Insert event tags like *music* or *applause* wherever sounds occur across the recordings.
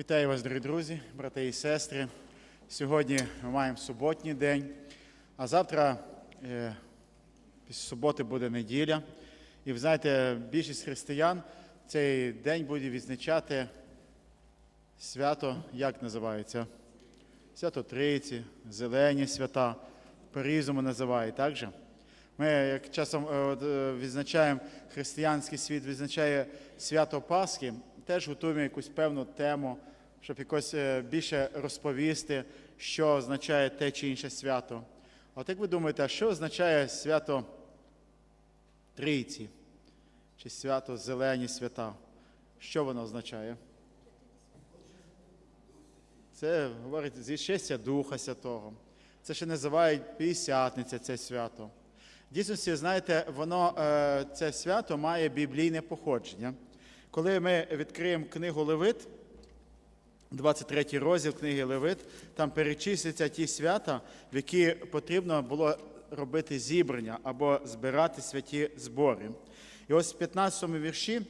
Вітаю вас, дорогі друзі, брати і сестри. Сьогодні ми маємо суботній день, а завтра, е, після суботи, буде неділя. І ви знаєте, більшість християн цей день буде відзначати свято, як називається? Свято Трійці, Зелені свята, по-різному називають, так же? Ми, як часом е, е, відзначаємо, християнський світ відзначає свято Пасхи, теж готуємо якусь певну тему, щоб якось е, більше розповісти, що означає те чи інше свято. От як ви думаєте, що означає свято Трійці? Чи свято Зелені свята? Що воно означає? Це говорить зіщестя Духа Святого. Це ще називають П'ятдесятниця, це свято. В дійсності, знаєте, воно, е, це свято має біблійне походження. Коли ми відкриємо книгу Левит, 23 розділ книги Левит, там перечислюються ті свята, в які потрібно було робити зібрання або збирати святі збори. І ось в 15 вірші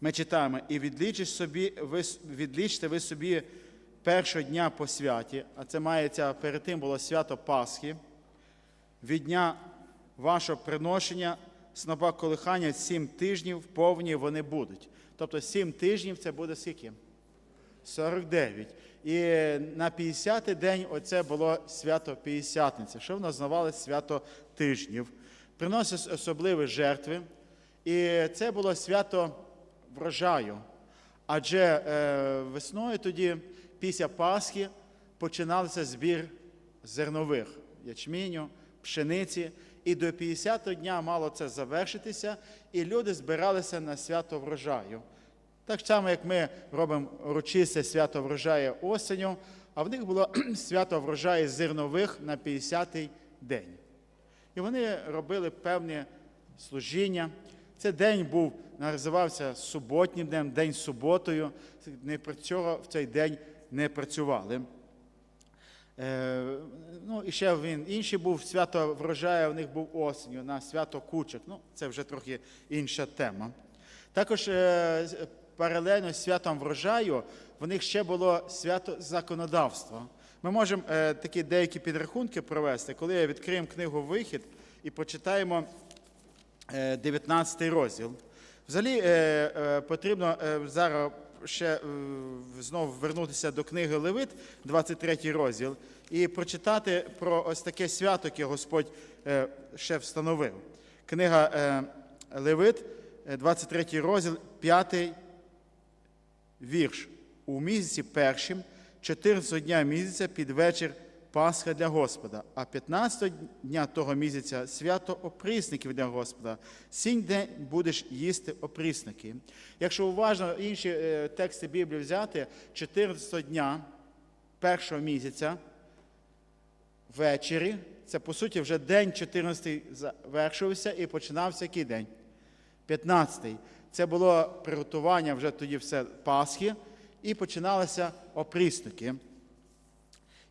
ми читаємо, і відлічте собі, ви, відлічте ви собі першого дня по святі, а це мається перед тим було свято Пасхи, від дня вашого приношення снопа колихання сім тижнів повні вони будуть. Тобто сім тижнів це буде скільки? 49. І на 50-й день оце було свято П'ятдесятниця, що воно називали свято тижнів. Приносять особливі жертви. І це було свято врожаю. Адже е, весною тоді, після Пасхи, починався збір зернових ячменю, пшениці. І до 50-го дня мало це завершитися, і люди збиралися на свято врожаю. Так само, як ми робимо урочисте свято врожаю осеню, а в них було *clears throat* свято врожаю зернових на 50-й день. І вони робили певні служіння. Цей день був, називався суботнім днем, день суботою. Не цього в цей день не працювали. Е, ну, і ще він інший був свято врожаю, у них був осінню на свято кучок. Ну, це вже трохи інша тема. Також е, паралельно з святом врожаю в них ще було свято законодавства. Ми можемо е, такі деякі підрахунки провести, коли відкриємо книгу Вихід і почитаємо е, 19 розділ. Взагалі е, е, потрібно е, зараз ще е, знову вернутися до книги Левит, 23 розділ, і прочитати про ось таке свято, яке Господь е, ще встановив. Книга е, Левит, е, 23 розділ, 5 вірш. У місяці першим, 14 дня місяця під вечір Пасха для Господа, а 15 дня того місяця свято оприсників для Господа. Сінь день будеш їсти оприсники. Якщо уважно інші е, тексти Біблії взяти, 14 дня першого місяця ввечері, це по суті вже день 14 завершився і починався який день? 15-й. Це було приготування вже тоді все Пасхи, і починалися оприсники.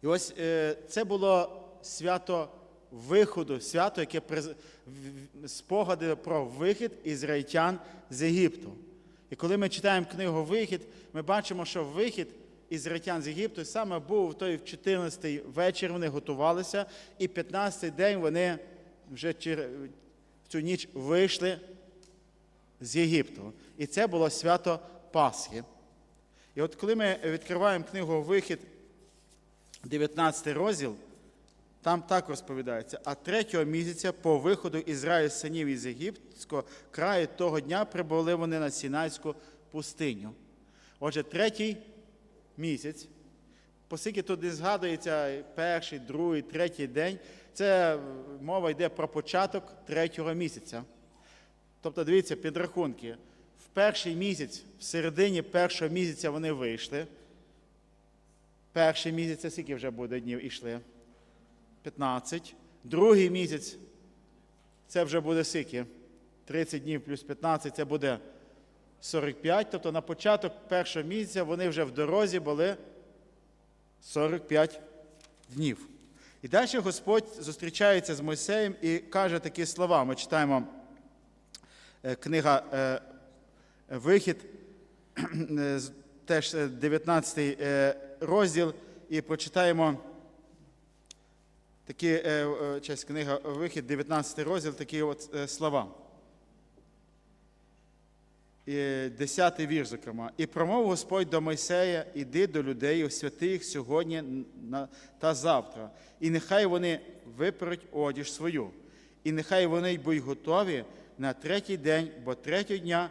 І ось е, це було свято виходу, свято, яке в- в- спогади про вихід ізраїльтян з Єгипту. І коли ми читаємо книгу Вихід, ми бачимо, що вихід ізраїльтян з Єгипту саме був той 14-й вечір вони готувалися, і 15-й день вони вже в цю ніч вийшли з Єгипту. І це було свято Пасхи. І от коли ми відкриваємо книгу Вихід, 19 розділ, там так розповідається, а третього місяця по виходу Ізраїль синів із Єгипетського краю того дня прибули вони на Сінайську пустиню. Отже, третій місяць, оскільки тут не згадується перший, другий, третій день, це мова йде про початок третього місяця. Тобто, дивіться, підрахунки. В перший місяць, в середині першого місяця вони вийшли. Перший місяць це скільки вже буде днів ішли? 15. Другий місяць це вже буде скільки? 30 днів плюс 15 це буде 45. Тобто на початок першого місяця вони вже в дорозі були 45 днів. І далі Господь зустрічається з Мойсеєм і каже такі слова. Ми читаємо книга е, Вихід, *clears throat* е, теж е, 19 е, розділ і прочитаємо такі, е, е, часть книга Вихід, 19 розділ, такі от е, слова. І 10 вірш, зокрема. І промов Господь до Мойсея, іди до людей, освяти їх сьогодні та завтра, і нехай вони виперуть одіж свою, і нехай вони будуть готові на третій день, бо третього дня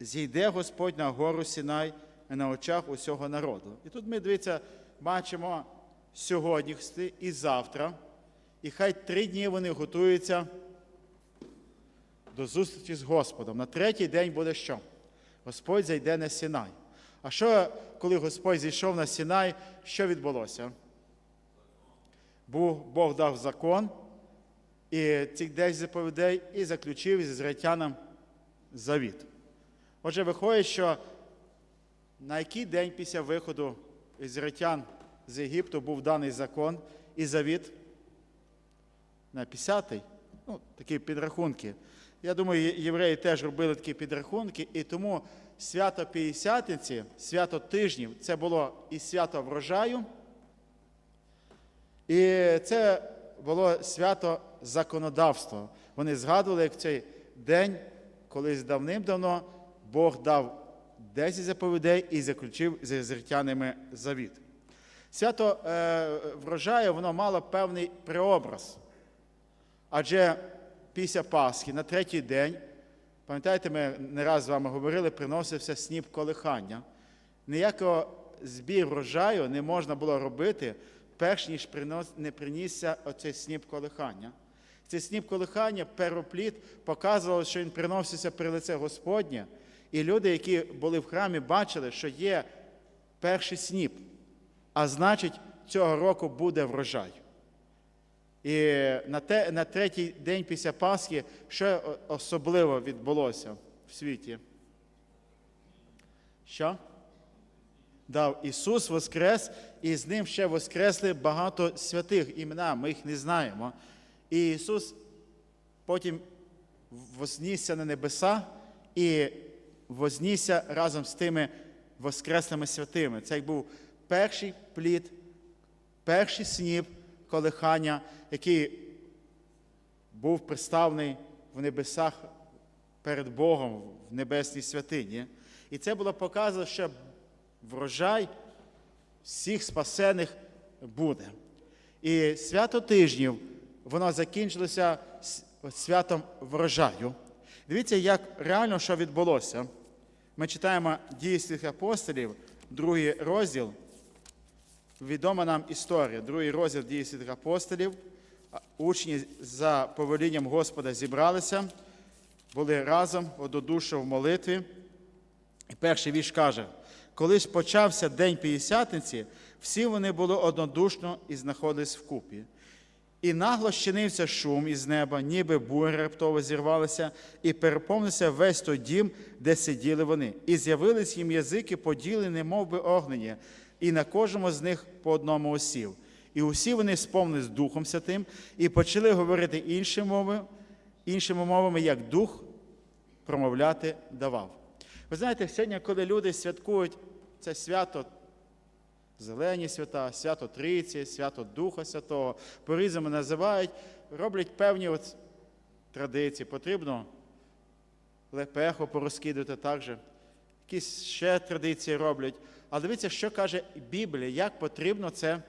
зійде Господь на гору Сінай на очах усього народу. І тут ми, дивіться, бачимо сьогодні і завтра, і хай три дні вони готуються до зустрічі з Господом. На третій день буде що? Господь зайде на Сінай. А що, коли Господь зійшов на Сінай, що відбулося? Бог дав закон і цих 10 заповідей і заключив з ізраїльтянам завіт. Отже, виходить, що на який день після виходу ізраїльтян з Єгипту був даний закон і завіт? На 50-й. Ну, такі підрахунки. Я думаю, євреї теж робили такі підрахунки, і тому свято П'ятдесятниці, свято тижнів, це було і свято врожаю, і це було свято законодавства. Вони згадували, як в цей день, колись давним-давно Бог дав 10 заповідей і заключив з ізраїльтянами завіт. Свято е, врожаю воно мало певний преобраз. Адже після Пасхи на третій день, пам'ятаєте, ми не раз з вами говорили, приносився сніп колихання. Ніякого збір врожаю не можна було робити, перш ніж не принісся оцей сніп колихання. Цей сніп колихання, первоплід, показувало, що він приносився при лице Господнє. І люди, які були в храмі, бачили, що є перший сніп, а значить, цього року буде врожай. І на, те, на третій день після Пасхи що особливо відбулося в світі? Що? Дав Ісус Воскрес, і з Ним ще воскресли багато святих імена, ми їх не знаємо. І Ісус потім вознісся на небеса і вознісся разом з тими воскреслими святими. Це як був перший плід, перший сніп колихання, який був представлений в небесах перед Богом в небесній святині. І це було показано, що врожай всіх спасених буде. І свято тижнів, воно закінчилося святом врожаю. Дивіться, як реально що відбулося. Ми читаємо дії святих апостолів, другий розділ. Відома нам історія, другий розділ дії святих апостолів. Учні за повелінням Господа зібралися, були разом однодушно в молитві. І перший вірш каже: коли ж почався день П'ятдесятниці, всі вони були однодушно і знаходились вкупі. І нагло щинився шум із неба, ніби буря раптово зірвалася, і переповнився весь той дім, де сиділи вони. І з'явились їм язики, поділені, мов би огнені, і на кожному з них по одному осів. І усі вони сповнились Духом Святим і почали говорити інші мови, іншими мовами, як Дух промовляти давав. Ви знаєте, сьогодні, коли люди святкують це свято, зелені свята, свято Трійці, свято Духа Святого, по-різному називають, роблять певні от традиції. Потрібно лепеху порозкидати також, якісь ще традиції роблять. А дивіться, що каже Біблія, як потрібно це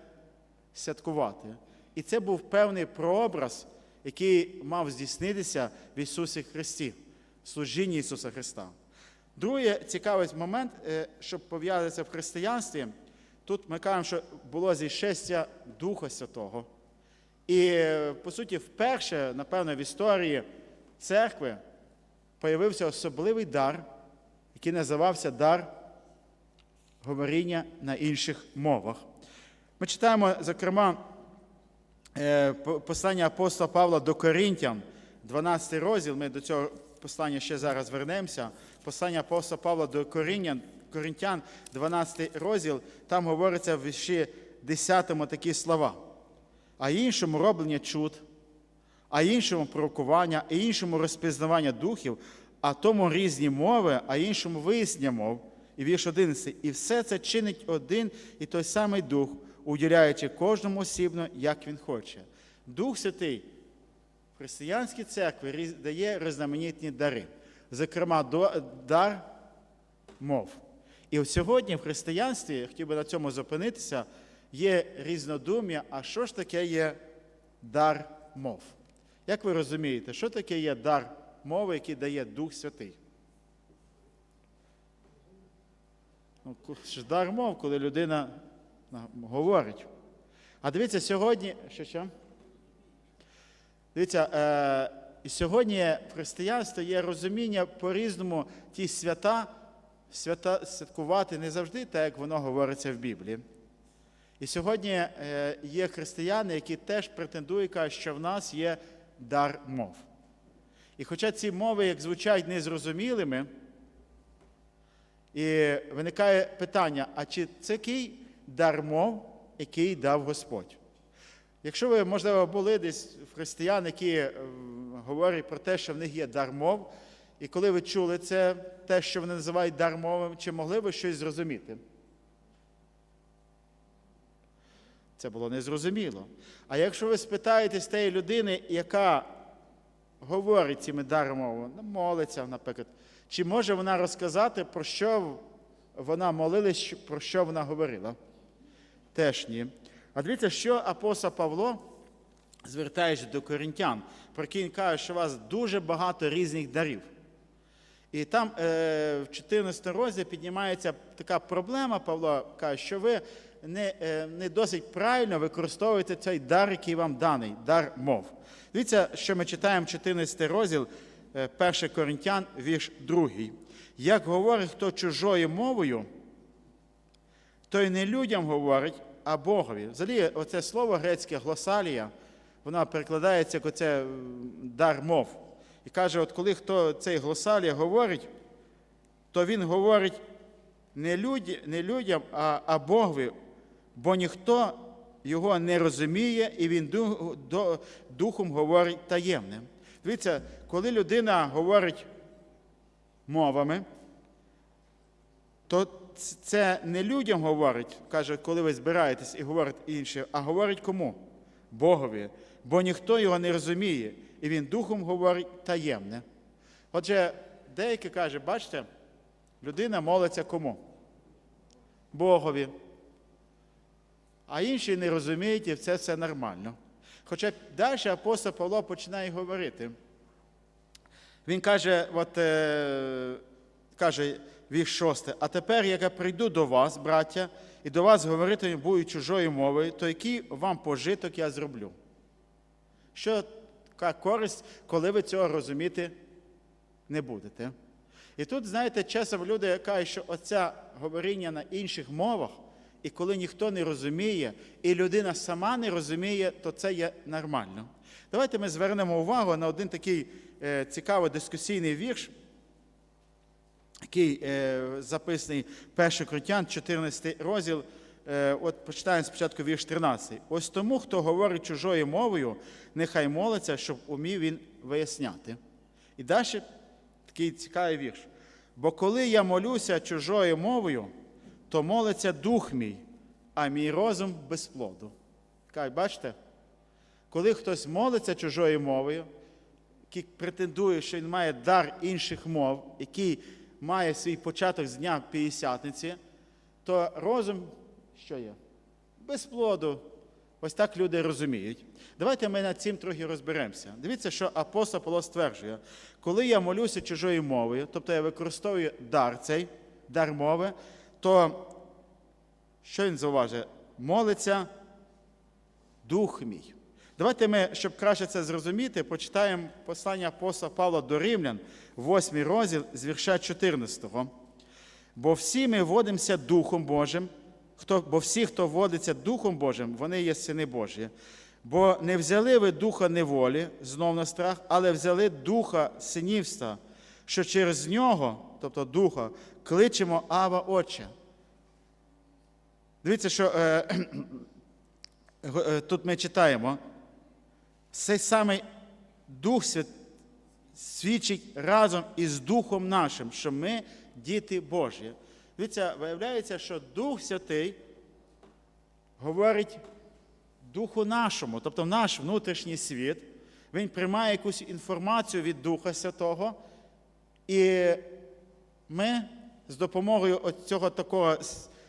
святкувати. І це був певний прообраз, який мав здійснитися в Ісусі Христі, служінні Ісуса Христа. Другий цікавий момент, е, що пов'язується в християнстві, тут ми кажемо, що було зішестя Духа Святого. І, е, по суті, вперше, напевно, в історії церкви появився особливий дар, який називався дар говоріння на інших мовах. Ми читаємо, зокрема, е, послання апостола Павла до Коринтян, 12 розділ. Ми до цього послання ще зараз вернемося. Послання апостола Павла до Коринтян, Коринтян 12 розділ, там говориться в вірші 10 такі слова. А іншому роблення чуд, а іншому пророкування, а іншому розпізнавання духів, а тому різні мови, а іншому вияснення мов І вірш 11. І все це чинить один і той самий Дух, уділяючи кожному осібно, як він хоче. Дух Святий в християнській церкві дає різноманітні дари, зокрема, дар мов. І сьогодні в християнстві, я хотів би на цьому зупинитися, є різнодум'я, а що ж таке є дар мов? Як ви розумієте, що таке є дар мови, який дає Дух Святий? Ну, дар мов, коли людина говорить. А дивіться, сьогодні. Що що? Дивіться, е, і сьогодні в християнстві є розуміння по-різному ті свята, свята святкувати не завжди так, як воно говориться в Біблії. І сьогодні е, є християни, які теж претендують, кажуть, що в нас є дар мов. І хоча ці мови, як звучать незрозумілими, і виникає питання: а чи це який дар мов, який дав Господь? Якщо ви, можливо, були десь в християн, які говорять про те, що в них є дар мов, і коли ви чули це, те, що вони називають дар мови, чи могли ви щось зрозуміти? Це було незрозуміло. А якщо ви спитаєтесь тієї людини, яка говорить цими дармово, ну, молиться, наприклад, чи може вона розказати, про що вона молилась, про що вона говорила? Теж ні. А дивіться, що апостол Павло, звертаючись до коринтян, про який він каже, що у вас дуже багато різних дарів. І там е, в 14 розділі піднімається така проблема, Павло каже, що ви не, е, не досить правильно використовуєте цей дар, який вам даний, дар мов. Дивіться, що ми читаємо 14 розділ, е, 1 Коринтян, вірш 2. Як говорить хто чужою мовою, той не людям говорить, а Богові. Взагалі, оце слово грецьке глосалія, воно перекладається як оце дар мов. І каже, от коли хто цей глосалія говорить, то він говорить не, люді, не людям, а, а Богові, бо ніхто його не розуміє, і він духом говорить таємним. Дивіться, коли людина говорить мовами, то це не людям говорить, каже, коли ви збираєтесь і говорите інше, а говорить кому? Богові. Бо ніхто його не розуміє, і він духом говорить таємне. Отже, деякі каже, бачите, людина молиться кому? Богові. А інші не розуміють, і це все нормально. Хоча далі апостол Павло починає говорити. Він каже, от, е, каже вірш 6, а тепер, як я прийду до вас, браття, і до вас говорити буду чужою мовою, то який вам пожиток я зроблю? Що така користь, коли ви цього розуміти не будете? І тут, знаєте, часом люди кажуть, що оця говоріння на інших мовах, і коли ніхто не розуміє, і людина сама не розуміє, то це є нормально. Давайте ми звернемо увагу на один такий е, цікавий дискусійний вірш, який е, записаний 1 Коринтян, 14 розділ. Е, от почитаємо спочатку вірш 13. Ось тому, хто говорить чужою мовою, нехай молиться, щоб умів він виясняти. І далі такий цікавий вірш. Бо коли я молюся чужою мовою, то молиться дух мій, а мій розум без плоду. Кай, бачите? Коли хтось молиться чужою мовою, який претендує, що він має дар інших мов, який має свій початок з дня п'ятдесятниці, то розум що є? Без плоду. Ось так люди розуміють. Давайте ми над цим трохи розберемося. Дивіться, що апостол Павло стверджує, коли я молюся чужою мовою, тобто я використовую дар цей, дар мови, то що він зауважує? Молиться дух мій. Давайте ми, щоб краще це зрозуміти, почитаємо послання апостола Павла до Римлян, 8 розділ з вірша 14. Бо всі ми водимося Духом Божим, хто, бо всі, хто водиться Духом Божим, вони є сини Божі. Бо не взяли ви духа неволі, знов на страх, але взяли духа синівства, що через нього, тобто духа, кличемо Ава Отче. Дивіться, що е, *clears throat* е, тут ми читаємо. Цей самий Дух Свят свідчить разом із Духом нашим, що ми діти Божі. Дивіться, виявляється, що Дух Святий говорить Духу нашому, тобто наш внутрішній світ. Він приймає якусь інформацію від Духа Святого, і ми з допомогою цього такого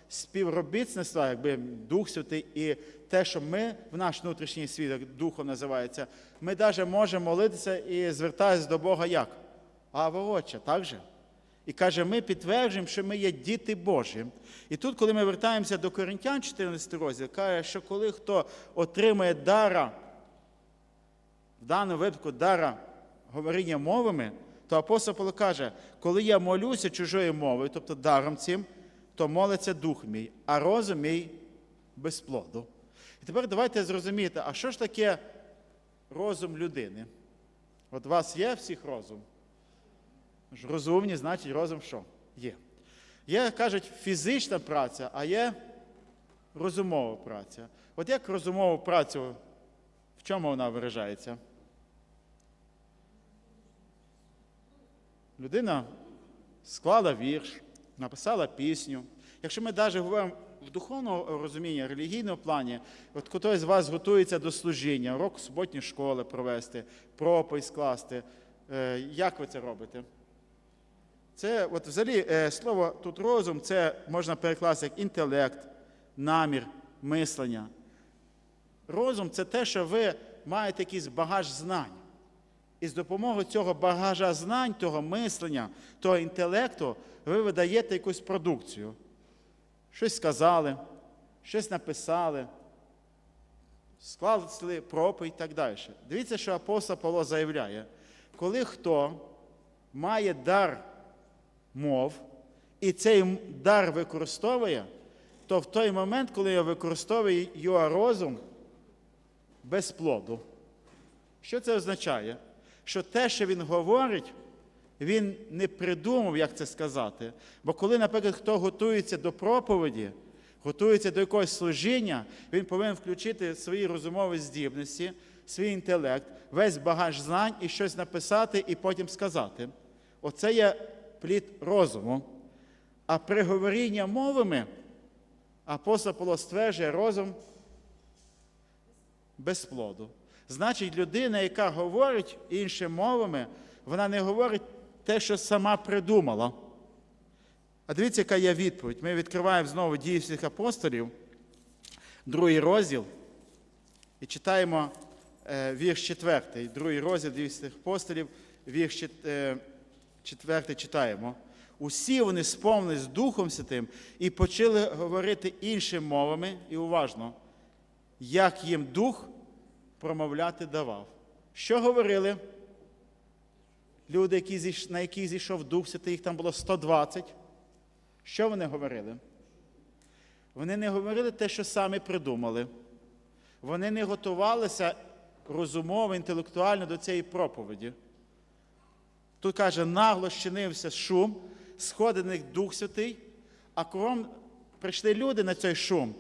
співробітництва, якби Дух Святий, і те, що ми в наш внутрішній світ, як Духом називається, ми навіть можемо молитися і звертатися до Бога як? Ава Отче, так же? І каже, ми підтверджуємо, що ми є діти Божі. І тут, коли ми вертаємося до Коринтян, 14 розділ, каже, що коли хто отримає дара, в даному випадку дара говоріння мовами, то апостол Павло каже, коли я молюся чужою мовою, тобто даром цим, то молиться дух мій, а розум мій без плоду. І тепер давайте зрозуміти, а що ж таке розум людини? От у вас є всіх розум? Розумні, значить, розум що? Є. Є, кажуть, фізична праця, а є розумова праця. От як розумову працю, в чому вона виражається? Людина склала вірш, написала пісню. Якщо ми навіть говоримо в духовному розумінні, релігійному плані, от хтось з вас готується до служіння, урок суботньої школи провести, проповідь скласти. Е, Як ви це робите? Це от взагалі е, слово тут розум, це можна перекласти як інтелект, намір, мислення. Розум це те, що ви маєте якийсь багаж знань. І з допомогою цього багажа знань, того мислення, того інтелекту, ви видаєте якусь продукцію. Щось сказали, щось написали, склали проповідь і так далі. Дивіться, що апостол Павло заявляє, коли хто має дар мов, і цей дар використовує, то в той момент, коли його використовує його розум без плоду. Що це означає? Що те, що він говорить, він не придумав, як це сказати. Бо коли, наприклад, хто готується до проповіді, готується до якогось служіння, він повинен включити свої розумові здібності, свій інтелект, весь багаж знань і щось написати і потім сказати. Оце є плід розуму. А при говорінні мовами апостол Павло стверджує розум без плоду. Значить, людина, яка говорить іншими мовами, вона не говорить те, що сама придумала. А дивіться, яка є відповідь. Ми відкриваємо знову дії всіх апостолів, другий розділ, і читаємо е, вірш четвертий, другий розділ дії всіх апостолів, вірш е, четвертий читаємо. Усі вони сповнились Духом Святим і почали говорити іншими мовами, і уважно, як їм Дух промовляти давав. Що говорили? Люди, на яких зійшов Дух Святий, їх там було 120. Що вони говорили? Вони не говорили те, що самі придумали. Вони не готувалися розумово, інтелектуально до цієї проповіді. Тут каже, нагло щинився шум, них Дух Святий, а кругом прийшли люди на цей шум.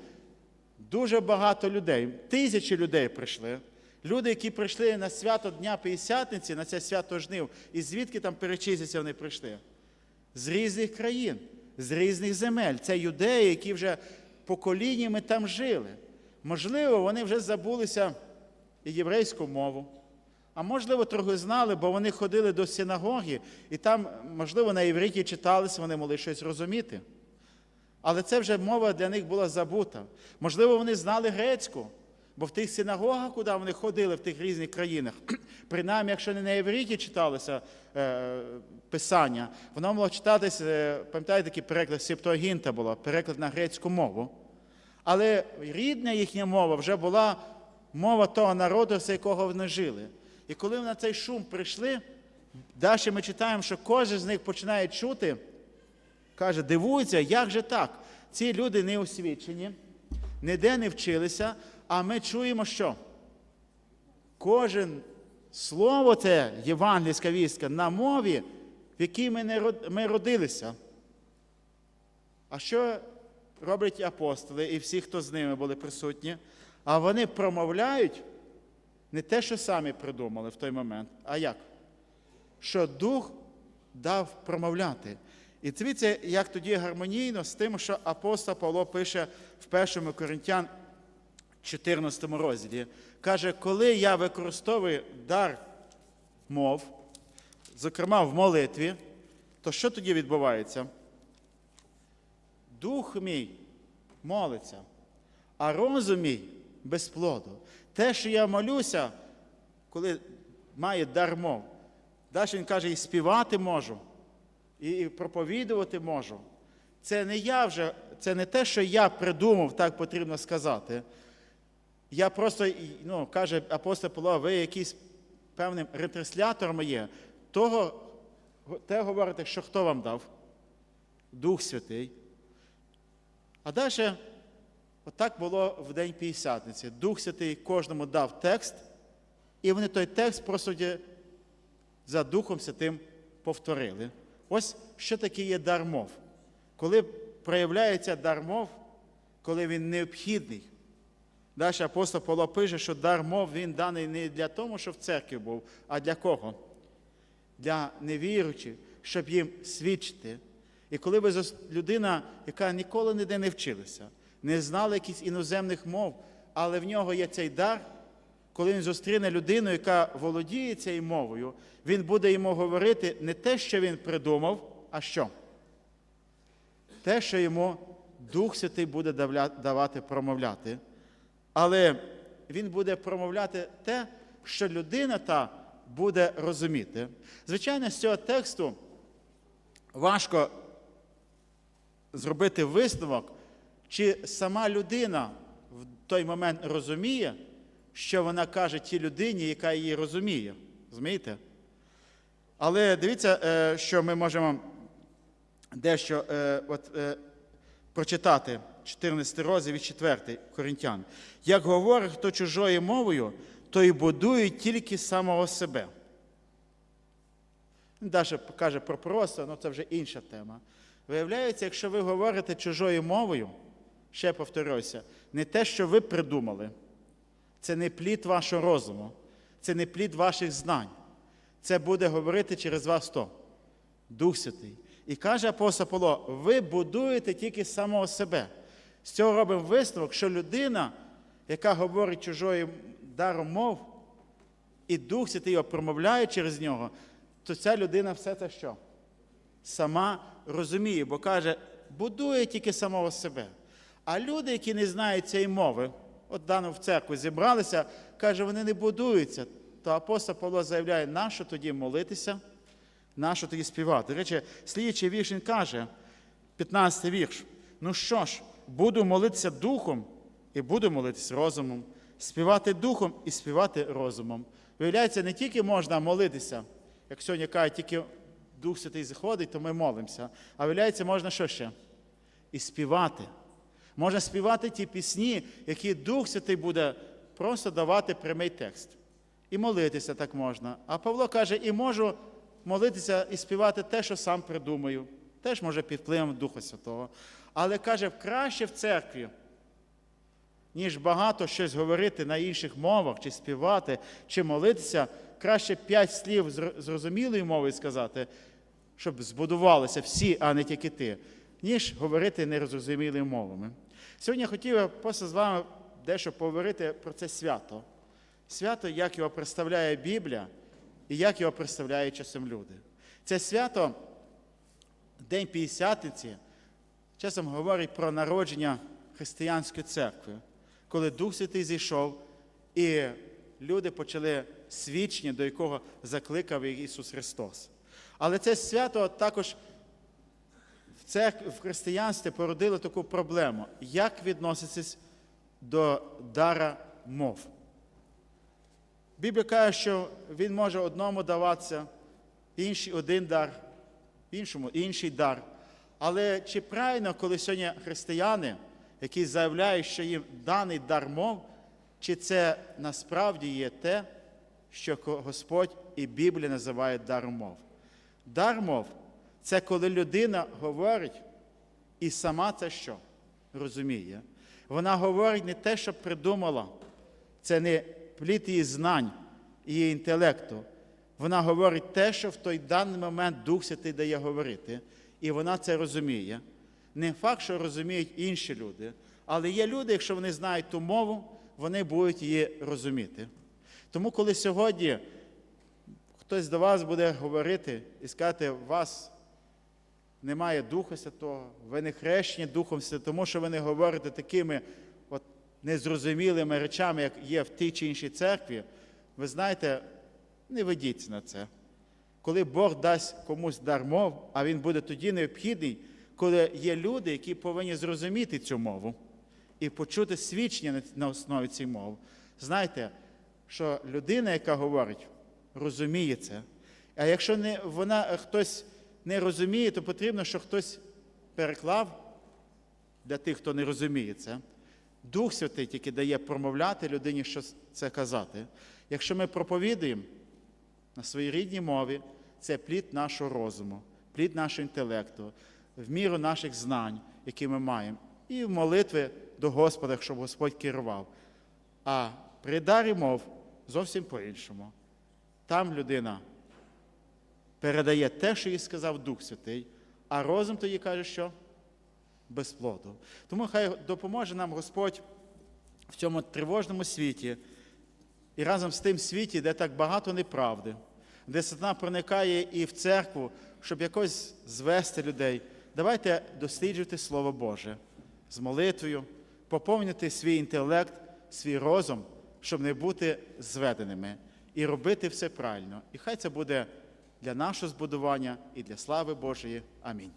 Дуже багато людей, тисячі людей прийшли. Люди, які прийшли на свято Дня П'ятдесятниці, на це свято жнив, і звідки там перечислиться вони прийшли? З різних країн, з різних земель. Це юдеї, які вже поколіннями там жили. Можливо, вони вже забулися і єврейську мову. А можливо, трохи знали, бо вони ходили до синагоги, і там, можливо, на євриті читалися, вони могли щось розуміти. Але це вже мова для них була забута. Можливо, вони знали грецьку, бо в тих синагогах, куди вони ходили в тих різних країнах, *clears throat* принаймні, якщо не на євриті читалося е, писання, воно могло читатися, е, пам'ятаєте, такий переклад Септуагінта було, переклад на грецьку мову. Але рідна їхня мова вже була мова того народу, з якого вони жили. І коли на цей шум прийшли, далі ми читаємо, що кожен з них починає чути, каже, дивується, як же так? Ці люди не освічені, ніде не вчилися, а ми чуємо, що кожен слово це євангельська вістка на мові, в якій ми, не ми родилися. А що роблять апостоли і всі, хто з ними були присутні? А вони промовляють не те, що самі придумали в той момент, а як? Що Дух дав промовляти. І дивіться, як тоді гармонійно з тим, що апостол Павло пише в 1 Коринтян 14 розділі. Каже, коли я використовую дар мов, зокрема в молитві, то що тоді відбувається? Дух мій молиться, а розум мій без плоду. Те, що я молюся, коли має дар мов, далі він каже, і співати можу, і проповідувати можу. Це не я вже, це не те, що я придумав, так потрібно сказати. Я просто, ну, каже апостол Павло, ви якийсь певним ретранслятором є. Того, те говорите, що хто вам дав? Дух Святий. А далі, отак було в День П'ятдесятниці. Дух Святий кожному дав текст, і вони той текст просто за Духом Святим повторили. Ось що таке є дар мов. Коли проявляється дар мов, коли він необхідний. Далі апостол Павло пише, що дар мов він даний не для того, щоб в церкві був, а для кого? Для невіруючих, щоб їм свідчити. І коли ви людина, яка ніколи ніде не вчилася, не знала якихось іноземних мов, але в нього є цей дар, коли він зустріне людину, яка володіє цією мовою, він буде йому говорити не те, що він придумав, а що? Те, що йому Дух Святий буде давати промовляти. Але він буде промовляти те, що людина та буде розуміти. Звичайно, з цього тексту важко зробити висновок, чи сама людина в той момент розуміє, що вона каже тій людині, яка її розуміє. Розумієте? Але дивіться, е, що ми можемо дещо е, от, е, прочитати 14 розділ від 4 Коринтян. Як говорить, хто чужою мовою, то й будує тільки самого себе. Далі каже про просто, але це вже інша тема. Виявляється, якщо ви говорите чужою мовою, ще повторюся, не те, що ви придумали, це не плід вашого розуму, це не плід ваших знань. Це буде говорити через вас хто? Дух Святий. І каже апостол Павло, ви будуєте тільки самого себе. З цього робимо висновок, що людина, яка говорить чужою даром мов, і Дух Святий його промовляє через нього, то ця людина все це що? Сама розуміє, бо каже, будує тільки самого себе. А люди, які не знають цієї мови, от дано в церкву зібралися, каже, вони не будуються. То апостол Павло заявляє, нащо тоді молитися, нащо тоді співати. До речі, слідчий вірш він каже, 15 й вірш. Ну що ж, буду молитися духом і буду молитися розумом, співати духом і співати розумом. Виявляється, не тільки можна молитися, як сьогодні кажуть, тільки Дух Святий заходить, то ми молимося. А виявляється, можна що ще? І співати. Можна співати ті пісні, які Дух Святий буде просто давати прямий текст. І молитися так можна. А Павло каже, і можу молитися і співати те, що сам придумаю. Теж може під впливом Духа Святого. Але каже, краще в церкві, ніж багато щось говорити на інших мовах, чи співати, чи молитися, краще п'ять слів зрозумілою мовою сказати, щоб збудувалися всі, а не тільки ти, ніж говорити нерозумілими мовами. Сьогодні я хотів просто з вами дещо поговорити про це свято. Свято, як його представляє Біблія і як його представляють часом люди. Це свято, День П'ятдесятниці, часом говорить про народження християнської церкви, коли Дух Святий зійшов, і люди почали свідчення, до якого закликав Ісус Христос. Але це свято також церкві, в християнстві породило таку проблему, як відноситись до дара мов. Біблія каже, що він може одному даватися, інший один дар, іншому інший дар. Але чи правильно, коли сьогодні християни, які заявляють, що їм даний дар мов, чи це насправді є те, що Господь і Біблія називає даром мов? Дар мов це коли людина говорить і сама це що? Розуміє. Вона говорить не те, що придумала, це не плід її знань, її інтелекту. Вона говорить те, що в той даний момент Дух Святий дає говорити. І вона це розуміє. Не факт, що розуміють інші люди, але є люди, якщо вони знають ту мову, вони будуть її розуміти. Тому, коли сьогодні хтось до вас буде говорити і сказати, вас немає Духа Святого, ви не хрещені Духом Святим, тому що ви не говорите такими от незрозумілими речами, як є в тій чи іншій церкві, ви знаєте, не ведіться на це. Коли Бог дасть комусь дар мов, а він буде тоді необхідний, коли є люди, які повинні зрозуміти цю мову і почути свідчення на- основі цієї мови. Знаєте, що людина, яка говорить, розуміє це. А якщо не, вона, е, хтось не розуміє, то потрібно, щоб хтось переклав для тих, хто не розуміє це. Дух Святий тільки дає промовляти людині, що це казати. Якщо ми проповідуємо на своїй рідній мові, це плід нашого розуму, плід нашого інтелекту, в міру наших знань, які ми маємо, і в молитви до Господа, щоб Господь керував. А при дарі мов зовсім по-іншому. Там людина передає те, що їй сказав Дух Святий, а розум тоді каже, що без плоду. Тому хай допоможе нам Господь в цьому тривожному світі і разом з тим світі, де так багато неправди, де сатана проникає і в церкву, щоб якось звести людей. Давайте досліджувати Слово Боже з молитвою, поповнити свій інтелект, свій розум, щоб не бути зведеними і робити все правильно. І хай це буде для нашого збудування і для слави Божої. Амінь.